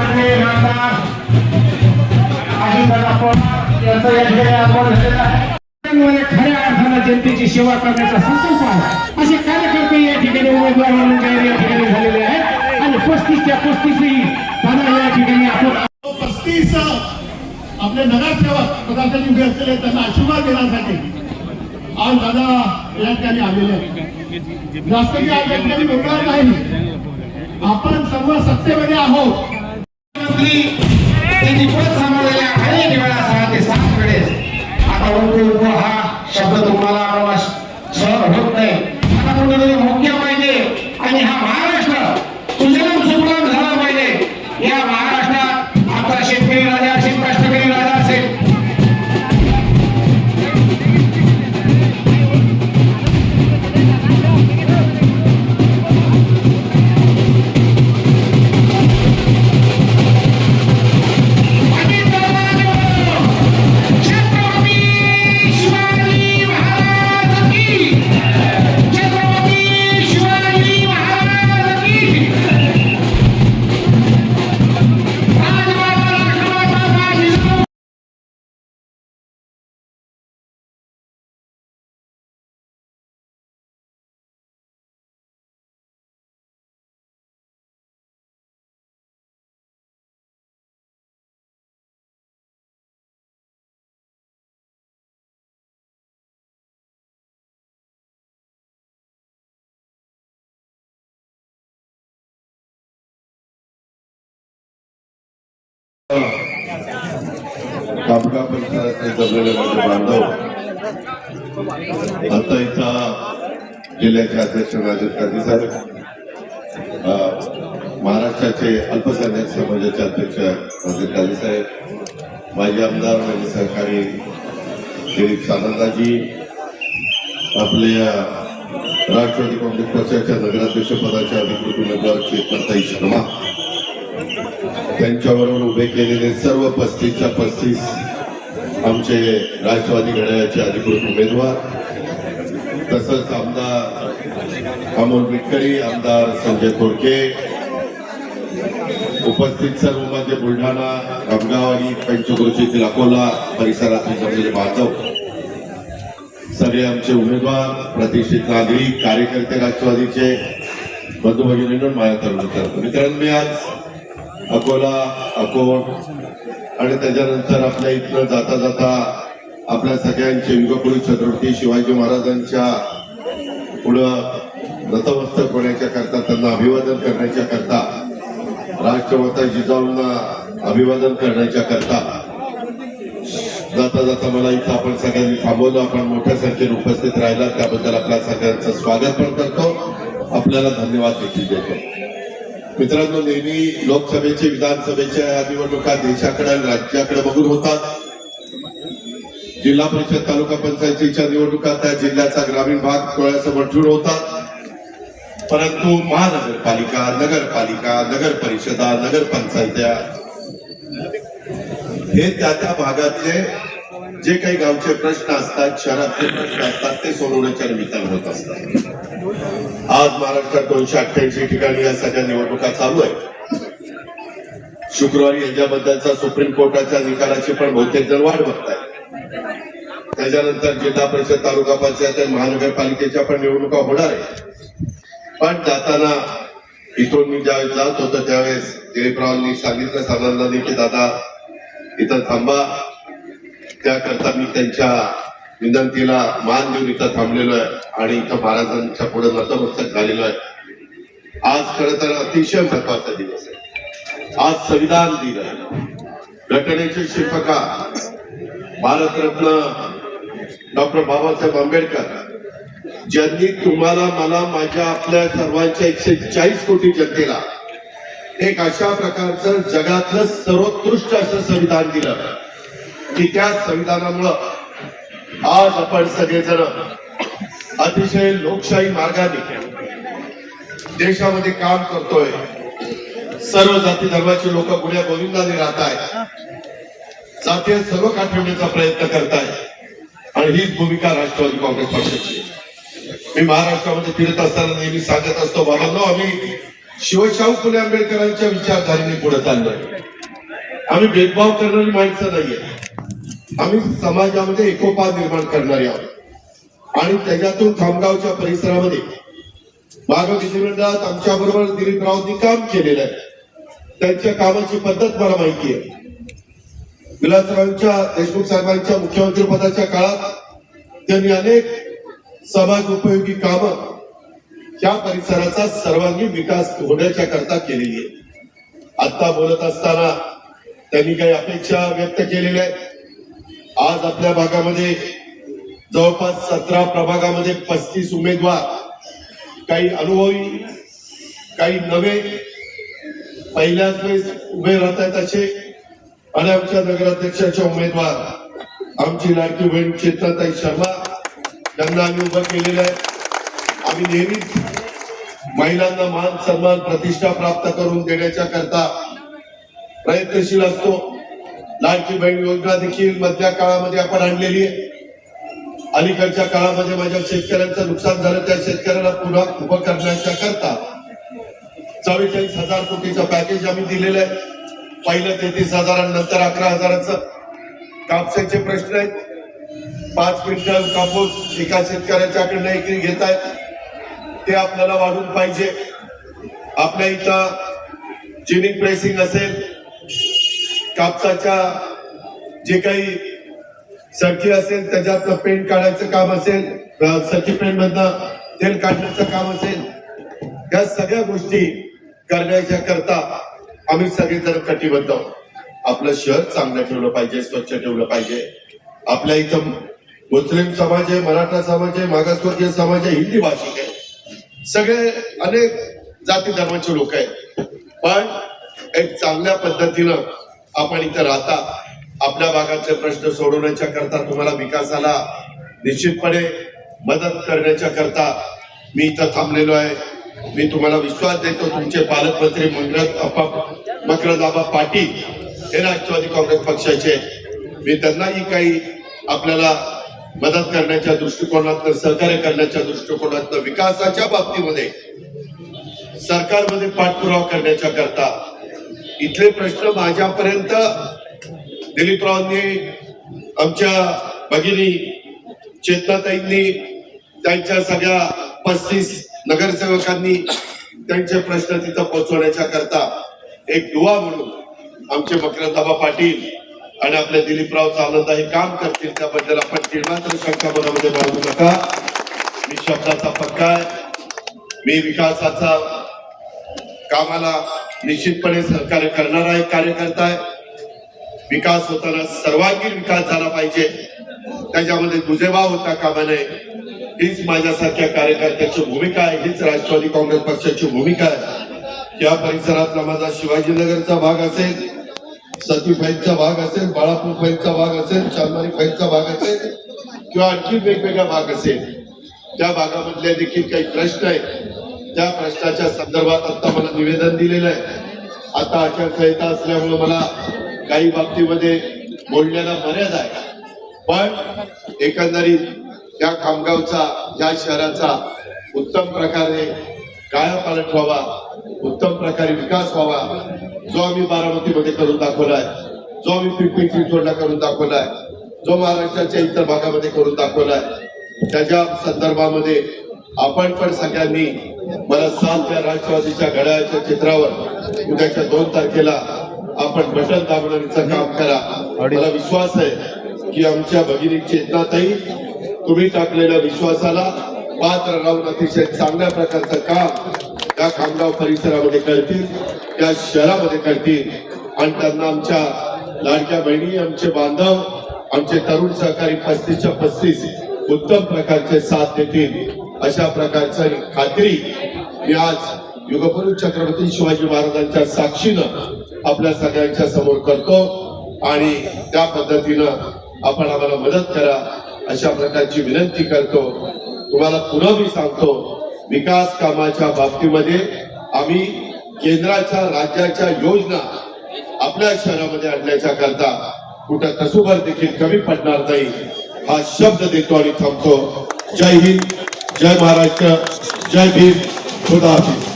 नामदार अजितदादा पवार यांचं या ठिकाणी आगमन झालेलं आहे. खऱ्या अर्थानं जनतेची सेवा करण्याचा संकल्प आहे. असे कार्यकर्ते या ठिकाणी उमेदवार म्हणून जाहीर या ठिकाणी झालेले आहेत. आणि पस्तीसच्या पस्तीसही त्यांना या ठिकाणी आपण पस्तीस आपले नगरसेवक पदासाठी उभे असलेले त्यांना आशीर्वाद देण्यासाठी आज दादा या ठिकाणी आलेले जास्त की आज या ठिकाणी बोलणार नाही. आपण सर्व सत्तेमध्ये आहोत. मंत्री त्यांनी पद सांभाळलेल्या अनेक वेळा सहा ते सात वेळेस. आता उनको हा शब्द तुम्हाला प्रवास सहन होत नाही. कापका परिसरातले जमलेले माझे बांधव. आता इथं जिल्ह्याचे अध्यक्ष राजेश गांधी साहेब. महाराष्ट्राचे अल्पसंख्याक समाजाचे अध्यक्ष राजेश गांधी साहेब. माजी आमदार माजी सहकारी दिलीप सानंदाजी आपल्या राष्ट्रवादी काँग्रेस पक्षाच्या नगराध्यक्षपदाच्या अधिकृत उमेदवार चेतनताई शर्मा. त्यांच्याबरोबर उभे केलेले सर्व पस्तीसच्या पस्तीस आमचे राष्ट्रवादी घड्याळाचे अधिकृत उमेदवार तसंच आमदार अमोल विटकरी आमदार संजय थोडके उपस्थित सर्व माझे बुलढाणा अमगावाडी पंचक्रोशीतील अकोला परिसरातील जमलेले बांधव सगळे आमचे उमेदवार प्रतिष्ठित नागरिक कार्यकर्ते राष्ट्रवादीचे बंधू भगिनी माया तरुण मित्रांनो मी आज अकोला अकोट. आणि त्याच्यानंतर आपल्या इथनं जाता जाता आपल्या सगळ्यांचे युगपुरी छत्रपती शिवाजी महाराजांच्या पुढं नतमस्तक होण्याच्या करता त्यांना अभिवादन करण्याच्या करता राष्ट्रमाता जिजाऊंना अभिवादन करण्याच्या करता जाता जाता मला इथं आपण सगळ्यांनी थांबवलं. आपण मोठ्या संख्येने उपस्थित राहिला. त्याबद्दल आपल्या सगळ्यांचं स्वागत पण करतो. आपल्याला धन्यवाद देखील देतो. मित्रांनो नेहमी लोकसभेचे विधानसभेच्या या निवडणुका देशाकडे आणि राज्याकडे बघून होतात. जिल्हा परिषद तालुका पंचायतीच्या निवडणुका त्या जिल्ह्याचा ग्रामीण भाग डोळ्यासमोर ठेवून होतात. परंतु महानगरपालिका नगरपालिका नगर परिषदा नगर पंचायत्या हे त्या त्या भागातले जे काही गावचे प्रश्न असतात शहरातले प्रश्न असतात ते सोडवण्याच्या निमित्तानं होत असतात. आज महाराष्ट्रात दोनशे अठ्ठ्याऐंशी ठिकाणी या सगळ्या निवडणुका चालू आहेत. शुक्रवारी याच्याबद्दलचा सुप्रीम कोर्टाच्या निकालाची पण बहुतेक जण वाट बघताय त्याच्यानंतर जिल्हा परिषद तालुका पंचायत आणि महानगरपालिकेच्या पण निवडणुका होणार आहेत. पण जाताना इथून मी ज्यावेळेस जात होतो त्यावेळेस दिलीपरावांनी सांगितलं सानंदांनी की दादा इथं थांबा. त्याकरता मी त्यांच्या विनंतीला मान देऊन इथं थांबलेलो आहे आणि इथं महाराजांच्या पुढे नतमस्तक झालेलो आहे. आज खर तर अतिशय महत्त्वाचा दिवस आहे. आज संविधान दिन आहे. घटनेचे शिल्पकार भारतरत्न डॉक्टर बाबासाहेब आंबेडकर ज्यांनी तुम्हाला मला माझ्या आपल्या सर्वांच्या एकशे चाळीस कोटी जनतेला एक अशा प्रकारचं जगातलं सर्वोत्कृष्ट असं संविधान दिलं की त्या संविधानामुळं आज आपण सगळेजण अतिशय लोकशाही मार्गाने देशामध्ये काम करतोय. सर्व जाती धर्माचे लोक गुन्ह्या गोविंदाने राहत आहेत जातीय सर्व काठवण्याचा प्रयत्न करतायत आणि हीच भूमिका राष्ट्रवादी काँग्रेस पक्षाची. मी महाराष्ट्रामध्ये फिरत असताना नेहमी सांगत असतो बाबांनो आम्ही शिवशाहू फुले आंबेडकरांच्या विचारधारेने पुढे चाललोय. आम्ही भेदभाव करणारी माणसं नाहीये. आम्ही समाजामध्ये एकोपा निर्माण करणारे आहोत. आणि त्याच्यातून खामगावच्या परिसरामध्ये माग विधिमंडळात आमच्या बरोबर दिलीपरावांनी काम केलेलं आहे. त्यांच्या कामाची पद्धत मला माहिती आहे. विलासरावांच्या देशमुख साहेबांच्या मुख्यमंत्री पदाच्या काळात त्यांनी अनेक समाज उपयोगी कामं या परिसराचा सर्वांगीण विकास होण्याच्या करता केलेली आहे आता बोलत असताना त्यांनी काही अपेक्षा व्यक्त केलेल्या आहेत. आज आपल्या भागामध्ये जवळपास सतरा प्रभागामध्ये पस्तीस उमेदवार. काही अनुभवी काही नवे. पहिल्याच वेळेस उभे राहत आहेत असे. आणि आमच्या नगराध्यक्षाचे उमेदवार आमची लाडकी बहीण चेतनाताई शर्मा त्यांना आम्ही उभं केलेलं आहे. आम्ही नेहमीच महिलांना मान सन्मान प्रतिष्ठा प्राप्त करून देण्याच्या करता प्रयत्नशील असतो. लाडकी बहीण योजना देखील मधल्या काळामध्ये आपण आणलेली आहे. अलीकडच्या काळामध्ये माझ्या शेतकऱ्यांचं नुकसान झालं त्या शेतकऱ्याला पुन्हा उभं करण्याच्या करता चव्वेचाळीस हजार कोटीचं पॅकेज आम्ही दिलेलं आहे. पहिलं तेहतीस हजारांनंतर अकरा हजाराचं. कापसाचे प्रश्न आहेत. पाच क्विंटल कापूस एका शेतकऱ्याच्याकडनं एकरी घेत आहेत. ते आपल्याला वाढून पाहिजे. आपल्या इथं जिनिंग प्रेसिंग असेल कापसाच्या जे काही सखी असेल त्याच्यातलं पेंट काढायचं काम असेल सखी पेंट मधनं तेल काढण्याचं काम असेल या सगळ्या गोष्टी करण्याच्या करता आम्ही सगळेजण कटिबद्ध आपलं शहर चांगलं ठेवलं पाहिजे स्वच्छ ठेवलं पाहिजे. आपल्या इथं मुस्लिम समाज आहे मराठा समाज आहे मागासवर्गीय समाज आहे हिंदी भाषिक आहे. सगळे अनेक जाती धर्माचे लोक आहेत. पण एक चांगल्या पद्धतीनं आपण इथं राहता आपल्या भागातले प्रश्न सोडवण्याच्या करता तुम्हाला विकासाला निश्चितपणे मदत करण्याच्या करता मी इथं थांबलेलो आहे. मी तुम्हाला विश्वास देतो तुमचे पालकमंत्री मंगरत मकरदाबा पाटील हे राष्ट्रवादी काँग्रेस पक्षाचे मी त्यांनाही काही आपल्याला मदत करण्याच्या दृष्टिकोनातनं सहकार्य करण्याच्या दृष्टिकोनातनं विकासाच्या बाबतीमध्ये सरकारमध्ये पाठपुरावा करण्याच्या करता इथले प्रश्न माझ्यापर्यंत. दिलीपरावांनी आमच्या भगिनी चेतनाताईंनी त्यांच्या सगळ्या पस्तीस नगरसेवकांनी त्यांचे प्रश्न तिथं पोहोचवण्याच्या करता एक दुवा म्हणून आमचे मकरंदाबा पाटील आणि आपल्या दिलीपराव सावंत हे काम करतील त्याबद्दल आपण निर्मात्र शंका मनामध्ये बाळगू नका. मी शब्दाचा पक्का आहे. मी विकासाचा कामाला निश्चितपणे सहकार्य करणारा एक कार्यकर्ता आहे. विकास होताना सर्वांगीण विकास झाला पाहिजे. त्याच्यामध्ये दुजेभाव होता कामा नये. हीच माझ्यासारख्या कार्यकर्त्याची भूमिका आहे हीच राष्ट्रवादी काँग्रेस पक्षाची भूमिका आहे. या परिसरातला माझा शिवाजीनगरचा भाग असेल सती फाईलचा भाग असेल बाळापूर फाईलचा भाग असेल चांदमारी फाईलचा भाग असेल किंवा आणखी वेगवेगळा भाग असेल. त्या भागामधले देखील काही प्रश्न आहेत. त्या प्रश्नाच्या संदर्भात आता मला निवेदन दिलेलं आहे. आता आचारसंहिता असल्यामुळे मला काही बाबतीमध्ये बोलण्याला मर्यादा आहे. पण एकंदरीत या खामगावचा या शहराचा उत्तम प्रकारे कायापालट व्हावा उत्तम प्रकारे विकास व्हावा जो आम्ही बारामतीमध्ये करून दाखवलाय जो आम्ही पिंपरी चिंचवडला करून दाखवलाय जो महाराष्ट्राच्या इतर भागामध्ये करून दाखवलाय त्याच्या संदर्भामध्ये आपण पण सगळ्यांनी मला सात त्या राष्ट्रवादीच्या घड्याळाच्या चित्रावर उद्याच्या दोन तारखेला आपण बटन दाबणारीचं काम करा. मला विश्वास आहे की आमच्या भगिनी चेतनातही तुम्ही टाकलेल्या विश्वासाला पात्र राहून अतिशय चांगल्या प्रकारचं काम त्या खामगाव परिसरामध्ये करतील त्या शहरामध्ये करतील. आणि त्यांना आमच्या लाडक्या बहिणी आमचे बांधव आमचे तरुण सहकारी पस्तीसच्या पस्तीस उत्तम प्रकारचे साथ देतील. अशा प्रकारची खात्री मी आज युगपुरुष छत्रपती शिवाजी महाराजांच्या साक्षीनं आपल्या सगळ्यांच्या समोर करतो आणि त्या पद्धतीनं आपण आम्हाला मदत करा अशा प्रकारची विनंती करतो. तुम्हाला पुन्हा मी सांगतो विकास कामाच्या बाबतीमध्ये आम्ही केंद्राच्या राज्याच्या योजना आपल्या शहरामध्ये आणण्याच्या करता कुठं कसुभर देखील कमी पडणार नाही हा शब्द देतो आणि थांबतो. जय हिंद. जय महाराष्ट्र जय भीम खुदा हाफिज.